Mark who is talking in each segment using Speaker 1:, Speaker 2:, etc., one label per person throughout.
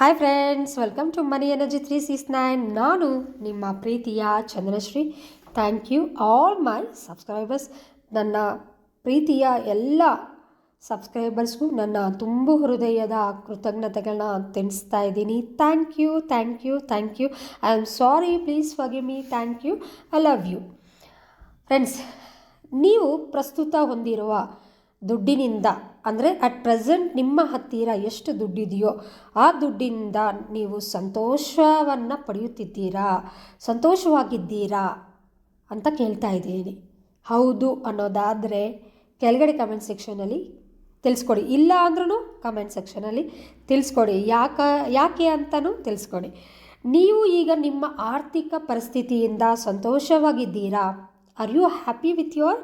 Speaker 1: Hi friends welcome to money energy three six nine ನಾನು ನಿಮ್ಮ ಪ್ರೀತಿಯ Chandrashree. Thank you all my subscribers ನನ್ನ ಪ್ರೀತಿಯ ಎಲ್ಲ ಸಬ್ಸ್ಕ್ರೈಬರ್ಸ್ಗೂ ನನ್ನ ತುಂಬು ಹೃದಯದ ಕೃತಜ್ಞತೆಗಳನ್ನ ತಿಳಿಸ್ತಾ ಇದ್ದೀನಿ. Thank you thank you thank you I am sorry please for me thank you I love you friends ನೀವು ಪ್ರಸ್ತುತ ಹೊಂದಿರುವ ದುಡ್ಡಿನಿಂದ, ಅಂದರೆ ಅಟ್ ಪ್ರೆಸೆಂಟ್ ನಿಮ್ಮ ಹತ್ತಿರ ಎಷ್ಟು ದುಡ್ಡಿದೆಯೋ ಆ ದುಡ್ಡಿನಿಂದ ನೀವು ಸಂತೋಷವನ್ನು ಪಡೆಯುತ್ತಿದ್ದೀರಾ? ಸಂತೋಷವಾಗಿದ್ದೀರಾ? ಅಂತ ಕೇಳ್ತಾ ಇದ್ದೀನಿ. ಹೌದು ಅನ್ನೋದಾದರೆ ಕೆಳಗಡೆ ಕಮೆಂಟ್ ಸೆಕ್ಷನಲ್ಲಿ ತಿಳಿಸ್ಕೊಡಿ. ಇಲ್ಲ ಅಂದ್ರೂ ಕಮೆಂಟ್ ಸೆಕ್ಷನಲ್ಲಿ ತಿಳಿಸ್ಕೊಡಿ. ಯಾಕ, ಯಾಕೆ ಅಂತಲೂ ತಿಳಿಸ್ಕೊಡಿ. ನೀವು ಈಗ ನಿಮ್ಮ ಆರ್ಥಿಕ ಪರಿಸ್ಥಿತಿಯಿಂದ ಸಂತೋಷವಾಗಿದ್ದೀರಾ? Are you happy with your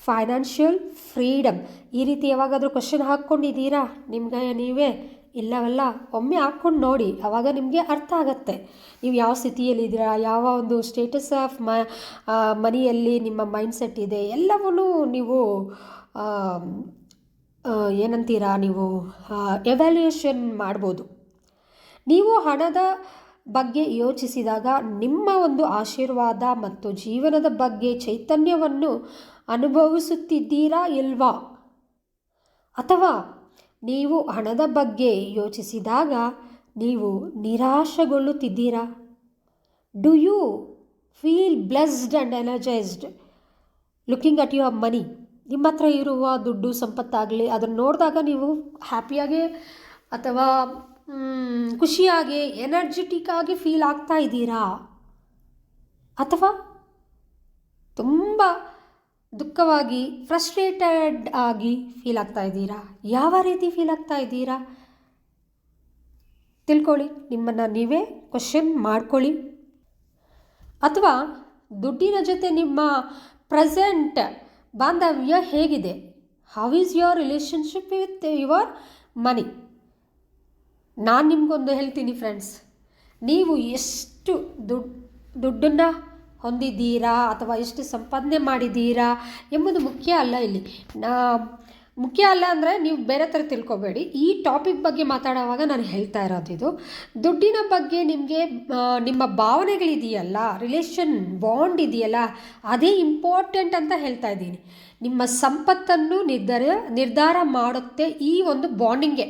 Speaker 1: financial freedom ಈ ರೀತಿ ಯಾವಾಗಾದರೂ ಕ್ವಶನ್ ಹಾಕ್ಕೊಂಡಿದ್ದೀರಾ? ನಿಮ್ಗೆ, ನೀವೇ? ಇಲ್ಲವಲ್ಲ? ಒಮ್ಮೆ ಹಾಕ್ಕೊಂಡು ನೋಡಿ. ಆವಾಗ ನಿಮಗೆ ಅರ್ಥ ಆಗತ್ತೆ. ನೀವು ಯಾವ ಸ್ಥಿತಿಯಲ್ಲಿದ್ದೀರಾ ಯಾವ ಒಂದು ಸ್ಟೇಟಸ್ ಆಫ್ ಮ ಮನಿಯಲ್ಲಿ ನಿಮ್ಮ ಮೈಂಡ್ಸೆಟ್ ಇದೆ? ಎಲ್ಲವನ್ನೂ ನೀವು ಏನಂತೀರಾ ನೀವು? ಎವ್ಯಾಲ್ಯೂಯೇಷನ್ ಮಾಡ್ಬೋದು. ನೀವು ಹಣದ ಬಗ್ಗೆ ಯೋಚಿಸಿದಾಗ ನಿಮ್ಮ ಒಂದು ಆಶೀರ್ವಾದ ಮತ್ತು ಜೀವನದ ಬಗ್ಗೆ ಚೈತನ್ಯವನ್ನು ಅನುಭವಿಸುತ್ತಿದ್ದೀರಾ ಇಲ್ವಾ? ಅಥವಾ ನೀವು ಹಣದ ಬಗ್ಗೆ ಯೋಚಿಸಿದಾಗ ನೀವು ನಿರಾಶೆಗೊಳ್ಳುತ್ತಿದ್ದೀರಾ? Do you feel blessed and energised, looking at your money. ನಿಮ್ಮ ಹತ್ರ ಇರುವ ದುಡ್ಡು ಸಂಪತ್ತಾಗಲಿ, ಅದನ್ನು ನೋಡಿದಾಗ ನೀವು ಹ್ಯಾಪಿಯಾಗಿ ಅಥವಾ ಖುಷಿಯಾಗಿ, ಎನರ್ಜೆಟಿಕ್ ಆಗಿ ಫೀಲ್ ಆಗ್ತಾ ಇದ್ದೀರಾ? ಅಥವಾ ತುಂಬ ದುಃಖವಾಗಿ ಫ್ರಸ್ಟ್ರೇಟೆಡ್ ಆಗಿ ಫೀಲ್ ಆಗ್ತಾ ಇದ್ದೀರಾ? ಯಾವ ರೀತಿ ಫೀಲ್ ಆಗ್ತಾ ಇದ್ದೀರಾ? ತಿಳ್ಕೊಳ್ಳಿ. ನಿಮ್ಮನ್ನು ನೀವೇ ಕ್ವಶನ್ ಮಾಡ್ಕೊಳ್ಳಿ. ಅಥವಾ ದುಡ್ಡಿನ ಜೊತೆ ನಿಮ್ಮ ಪ್ರೆಸೆಂಟ್ ಬಾಂಧವ್ಯ ಹೇಗಿದೆ? How is your relationship with your money ನಾನು ನಿಮಗೊಂದು ಹೇಳ್ತೀನಿ ಫ್ರೆಂಡ್ಸ್ ನೀವು ಎಷ್ಟು ದುಡ್ಡು ದುಡ್ಡನ್ನು ಹೊಂದಿದ್ದೀರಾ ಅಥವಾ ಎಷ್ಟು ಸಂಪಾದನೆ ಮಾಡಿದ್ದೀರಾ ಎಂಬುದು ಮುಖ್ಯ ಅಲ್ಲ ಇಲ್ಲಿ. ಮುಖ್ಯ ಅಲ್ಲ ಅಂದರೆ ನೀವು ಬೇರೆ ಥರ ತಿಳ್ಕೊಬೇಡಿ. ಈ ಟಾಪಿಕ್ ಬಗ್ಗೆ ಮಾತಾಡೋವಾಗ ನಾನು ಹೇಳ್ತಾ ಇರೋದು ಇದು. ದುಡ್ಡಿನ ಬಗ್ಗೆ ನಿಮಗೆ ನಿಮ್ಮ ಭಾವನೆಗಳಿದೆಯಲ್ಲ ರಿಲೇಷನ್ ಬಾಂಡ್ ಇದೆಯಲ್ಲ, ಅದೇ ಇಂಪಾರ್ಟೆಂಟ್ ಅಂತ ಹೇಳ್ತಾ ಇದ್ದೀನಿ. ನಿಮ್ಮ ಸಂಪತ್ತನ್ನು ನಿರ್ಧಾರ ನಿರ್ಧಾರ ಮಾಡುತ್ತೆ ಈ ಒಂದು ಬಾಂಡಿಂಗೆ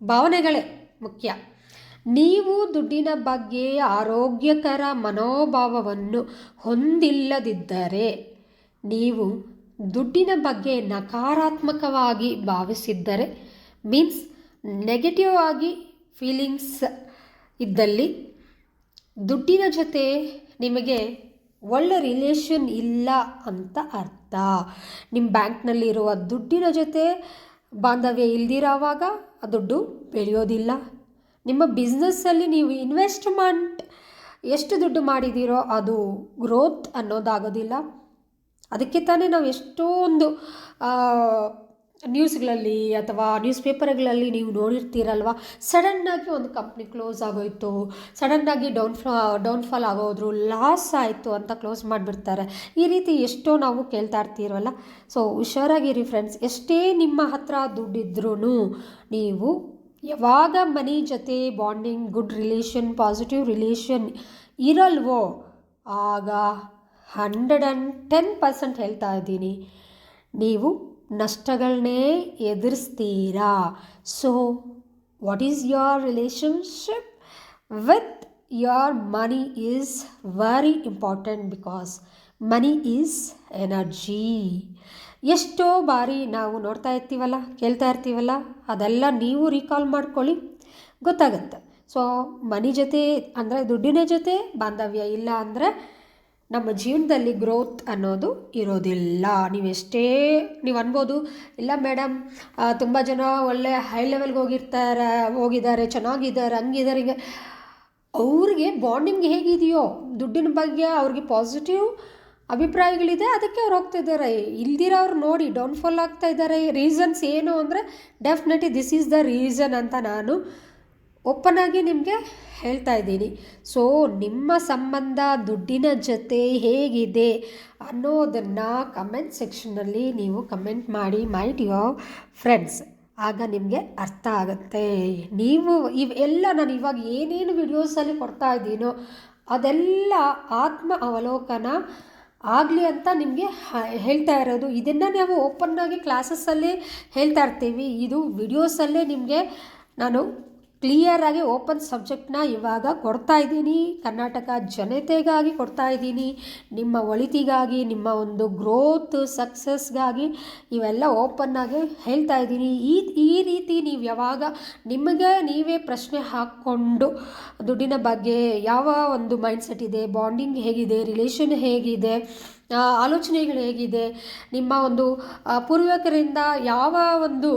Speaker 1: ಭಾವನೆಗಳೇ ಮುಖ್ಯ. ನೀವು ದುಡ್ಡಿನ ಬಗ್ಗೆ ಆರೋಗ್ಯಕರ ಮನೋಭಾವವನ್ನು ಹೊಂದಿಲ್ಲದಿದ್ದರೆ ನೀವು ದುಡ್ಡಿನ ಬಗ್ಗೆ ನಕಾರಾತ್ಮಕವಾಗಿ ಭಾವಿಸಿದ್ದರೆ ಮೀನ್ಸ್ ನೆಗೆಟಿವ್ ಆಗಿ ಫೀಲಿಂಗ್ಸ್ ಇದ್ದಲ್ಲಿ ದುಡ್ಡಿನ ಜೊತೆ ನಿಮಗೆ ಒಳ್ಳೆ ರಿಲೇಷನ್ ಇಲ್ಲ ಅಂತ ಅರ್ಥ. ನಿಮ್ಮ ಬ್ಯಾಂಕ್ನಲ್ಲಿರುವ ದುಡ್ಡಿನ ಜೊತೆ ಬಾಂಧವ್ಯ ಇಲ್ದಿರೋವಾಗ ಆ ದುಡ್ಡು ಬೆಳೆಯೋದಿಲ್ಲ. ನಿಮ್ಮ ಬಿಸ್ನೆಸ್ಸಲ್ಲಿ ನೀವು ಇನ್ವೆಸ್ಟ್ಮೆಂಟ್ ಎಷ್ಟು ದುಡ್ಡು ಮಾಡಿದ್ದೀರೋ ಅದು ಗ್ರೋತ್ ಅನ್ನೋದಾಗೋದಿಲ್ಲ. ಅದಕ್ಕೆ ತಾನೇ ನಾವು ಎಷ್ಟೊಂದು ನ್ಯೂಸ್ಗಳಲ್ಲಿ ಅಥವಾ ನ್ಯೂಸ್ ಪೇಪರ್ಗಳಲ್ಲಿ ನೀವು ನೋಡಿರ್ತೀರಲ್ವ? ಸಡನ್ನಾಗಿ ಒಂದು ಕಂಪ್ನಿ ಕ್ಲೋಸ್ ಆಗೋಯ್ತು ಸಡನ್ನಾಗಿ ಡೌನ್ ಫ್ಲಾ ಡೌನ್ಫಾಲ್ ಆಗೋದ್ರು ಲಾಸ್ ಆಯಿತು ಅಂತ ಕ್ಲೋಸ್ ಮಾಡಿಬಿಡ್ತಾರೆ. ಈ ರೀತಿ ಎಷ್ಟೋ ನಾವು ಕೇಳ್ತಾ ಇರ್ತೀರಲ್ಲ ಸೊ ಹುಷಾರಾಗಿರಿ ಫ್ರೆಂಡ್ಸ್ ಎಷ್ಟೇ ನಿಮ್ಮ ಹತ್ರ ದುಡ್ಡಿದ್ರೂ ನೀವು ಯಾವಾಗ ಮನಿ ಜೊತೆ bonding good relation positive relation ಇರಲ್ವೋ ಆಗ ಹಂಡ್ರೆಡ್ ಆ್ಯಂಡ್ ಟೆನ್ ಪರ್ಸೆಂಟ್ ಹೇಳ್ತಾ ಇದ್ದೀನಿ ನೀವು ನಷ್ಟಗಳನ್ನೇ ಎದುರಿಸ್ತೀರಾ so what is your relationship with your money is very important because money is energy. ಎಷ್ಟೋ ಬಾರಿ ನಾವು ನೋಡ್ತಾ ಇರ್ತೀವಲ್ಲ, ಕೇಳ್ತಾ ಇರ್ತೀವಲ್ಲ, ಅದೆಲ್ಲ ನೀವು ರೀಕಾಲ್ ಮಾಡ್ಕೊಳ್ಳಿ. ಗೊತ್ತಾಗುತ್ತೆ. ಸೊ ಮನಿ ಜೊತೆ ಅಂದರೆ ದುಡ್ಡಿನ ಜೊತೆ ಬಾಂಧವ್ಯ ಇಲ್ಲ ಅಂದರೆ ನಮ್ಮ ಜೀವನದಲ್ಲಿ ಗ್ರೋತ್ ಅನ್ನೋದು ಇರೋದಿಲ್ಲ. ನೀವೆಷ್ಟೇ ನೀವು ಅನ್ಬೋದು, ಇಲ್ಲ ಮೇಡಮ್ ತುಂಬ ಜನ ಒಳ್ಳೆ ಹೈ ಲೆವೆಲ್ಗೆ ಹೋಗಿರ್ತಾರೆ, ಹೋಗಿದ್ದಾರೆ, ಚೆನ್ನಾಗಿದ್ದಾರೆ, ಹಂಗಿದ್ದಾರೆ, ಹಿಂಗೆ. ಅವ್ರಿಗೆ ಬಾಂಡಿಂಗ್ ಹೇಗಿದೆಯೋ, ದುಡ್ಡಿನ ಬಗ್ಗೆ ಅವ್ರಿಗೆ ಪಾಸಿಟಿವ್ ಅಭಿಪ್ರಾಯಗಳಿದೆ, ಅದಕ್ಕೆ ಅವ್ರು ಹೋಗ್ತಿದ್ದಾರೆ ಇಲ್ದಿರೋರು ನೋಡಿ ಡೌನ್ಫಾಲ್ ಆಗ್ತಾ ಇದ್ದಾರೆ. ರೀಸನ್ಸ್ ಏನು ಅಂದರೆ, definitely this is the reason ಅಂತ ನಾನು ಓಪನ್ ಆಗಿ ನಿಮಗೆ ಹೇಳ್ತಾ ಇದ್ದೀನಿ. ಸೊ, ನಿಮ್ಮ ಸಂಬಂಧ, ದುಡ್ಡಿನ ಜೊತೆ ಹೇಗಿದೆ ಅನ್ನೋದನ್ನು ಕಮೆಂಟ್ ಸೆಕ್ಷನ್ನಲ್ಲಿ ನೀವು ಕಮೆಂಟ್ ಮಾಡಿ ಮೈಟ್ ಯುವರ್ ಫ್ರೆಂಡ್ಸ್ ಆಗ ನಿಮಗೆ ಅರ್ಥ ಆಗುತ್ತೆ. ನೀವು ಇವೆಲ್ಲ ನಾನು ಇವಾಗ ಏನೇನು ವಿಡಿಯೋಸಲ್ಲಿ ಕೊಡ್ತಾ ಇದ್ದೀನೋ, ಅದೆಲ್ಲ ಆತ್ಮ ಅವಲೋಕನ ಆಗಲಿ ಅಂತ ನಿಮಗೆ ಹೇಳ್ತಾ ಇರೋದು. ಇದನ್ನು ನಾವು ಓಪನ್ನಾಗಿ ಕ್ಲಾಸಸ್ಸಲ್ಲಿ ಹೇಳ್ತಾ ಇರ್ತೀವಿ. ಇದು ವಿಡಿಯೋಸಲ್ಲೇ ನಿಮಗೆ ನಾನು ಕ್ಲಿಯರಾಗಿ ಓಪನ್ ಸಬ್ಜೆಕ್ಟ್ನ ಇವಾಗ ಕೊಡ್ತಾ ಇದ್ದೀನಿ. ಕರ್ನಾಟಕ ಜನತೆಗಾಗಿ ಕೊಡ್ತಾ ಇದ್ದೀನಿ. ನಿಮ್ಮ ಒಳಿತಿಗಾಗಿ, ನಿಮ್ಮ ಒಂದು ಗ್ರೋತ್ ಸಕ್ಸಸ್ಗಾಗಿ ಇವೆಲ್ಲ ಓಪನ್ನಾಗಿ ಹೇಳ್ತಾ ಇದ್ದೀನಿ. ಈ ಈ ರೀತಿ ನೀವು ಯಾವಾಗ ನಿಮಗೆ ನೀವೇ ಪ್ರಶ್ನೆ ಹಾಕ್ಕೊಂಡು ದುಡ್ಡಿನ ಬಗ್ಗೆ ಯಾವ ಒಂದು ಮೈಂಡ್ಸೆಟ್ ಇದೆ ಬಾಂಡಿಂಗ್ ಹೇಗಿದೆ ರಿಲೇಷನ್ ಹೇಗಿದೆ ಆಲೋಚನೆಗಳು ಹೇಗಿದೆ? ನಿಮ್ಮ ಒಂದು ಪೂರ್ವಕರಿಂದ ಯಾವ ಒಂದು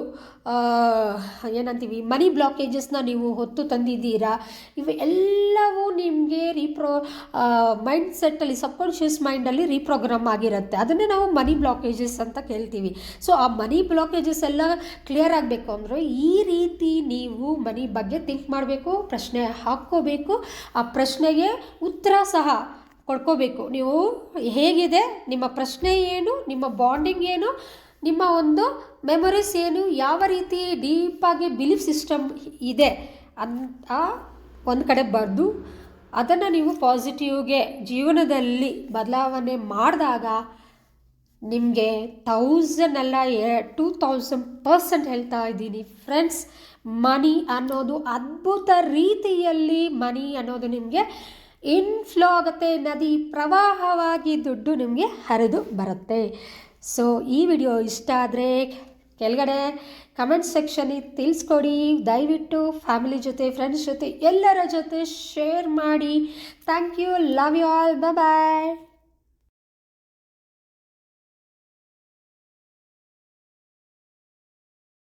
Speaker 1: ಏನಂತೀವಿ, ಮನಿ ಬ್ಲಾಕೇಜಸ್ನ ನೀವು ಹೊತ್ತು ತಂದಿದ್ದೀರಾ? ಇವು ಎಲ್ಲವೂ ನಿಮಗೆ ರೀಪ್ರೋ ಮೈಂಡ್ ಸೆಟ್ಟಲ್ಲಿ ಸಬ್ಕಾನ್ಷಿಯಸ್ ಮೈಂಡಲ್ಲಿ ರೀಪ್ರೋಗ್ರಾಮ್ ಆಗಿರುತ್ತೆ. ಅದನ್ನೇ ನಾವು ಮನಿ ಬ್ಲಾಕೇಜಸ್ ಅಂತ ಕೇಳ್ತೀವಿ. ಸೊ ಆ ಮನಿ ಬ್ಲಾಕೇಜಸ್ ಎಲ್ಲ ಕ್ಲಿಯರ್ ಆಗಬೇಕು ಅಂದರೆ ಈ ರೀತಿ ನೀವು ಮನಿ ಬಗ್ಗೆ ಥಿಂಕ್ ಮಾಡಬೇಕು, ಪ್ರಶ್ನೆ ಹಾಕ್ಕೋಬೇಕು. ಆ ಪ್ರಶ್ನೆಗೆ ಉತ್ತರ ಸಹ ಕೊಡ್ಕೋಬೇಕು ನೀವು ಹೇಗಿದೆ? ನಿಮ್ಮ ಪ್ರಶ್ನೆ ಏನು? ನಿಮ್ಮ ಬಾಂಡಿಂಗ್ ಏನು? ನಿಮ್ಮ ಒಂದು ಮೆಮೊರೀಸ್ ಏನು? ಯಾವ ರೀತಿ ಡೀಪಾಗಿ ಬಿಲೀಫ್ ಸಿಸ್ಟಮ್ ಇದೆ ಅಂತ ಒಂದು ಕಡೆ ಬರೆದು ಅದನ್ನು ನೀವು ಪಾಸಿಟಿವ್ಗೆ ಜೀವನದಲ್ಲಿ ಬದಲಾವಣೆ ಮಾಡಿದಾಗ ನಿಮಗೆ ತೌಸಂಡ್ ಅಲ್ಲ ಟೂ ತೌಸಂಡ್ ಪರ್ಸೆಂಟ್ ಹೇಳ್ತಾ ಇದ್ದೀನಿ. ಫ್ರೆಂಡ್ಸ್ ಮನಿ ಅನ್ನೋದು ಅದ್ಭುತ ರೀತಿಯಲ್ಲಿ ಮನಿ ಅನ್ನೋದು ನಿಮಗೆ ಇನ್ಫ್ಲೋ ಆಗುತ್ತೆ ನದಿ ಪ್ರವಾಹವಾಗಿ ದುಡ್ಡು ನಿಮಗೆ ಹರಿದು ಬರುತ್ತೆ. ಸೊ ಈ ವಿಡಿಯೋ ಇಷ್ಟ ಆದರೆ ಕೆಳಗಡೆ ಕಮೆಂಟ್ ಸೆಕ್ಷನಿಗೆ ತಿಳಿಸ್ಕೊಡಿ. ದಯವಿಟ್ಟು ಫ್ಯಾಮಿಲಿ ಜೊತೆ ಫ್ರೆಂಡ್ಸ್ ಜೊತೆ ಎಲ್ಲರ ಜೊತೆ ಶೇರ್ ಮಾಡಿ. Thank you love you all bye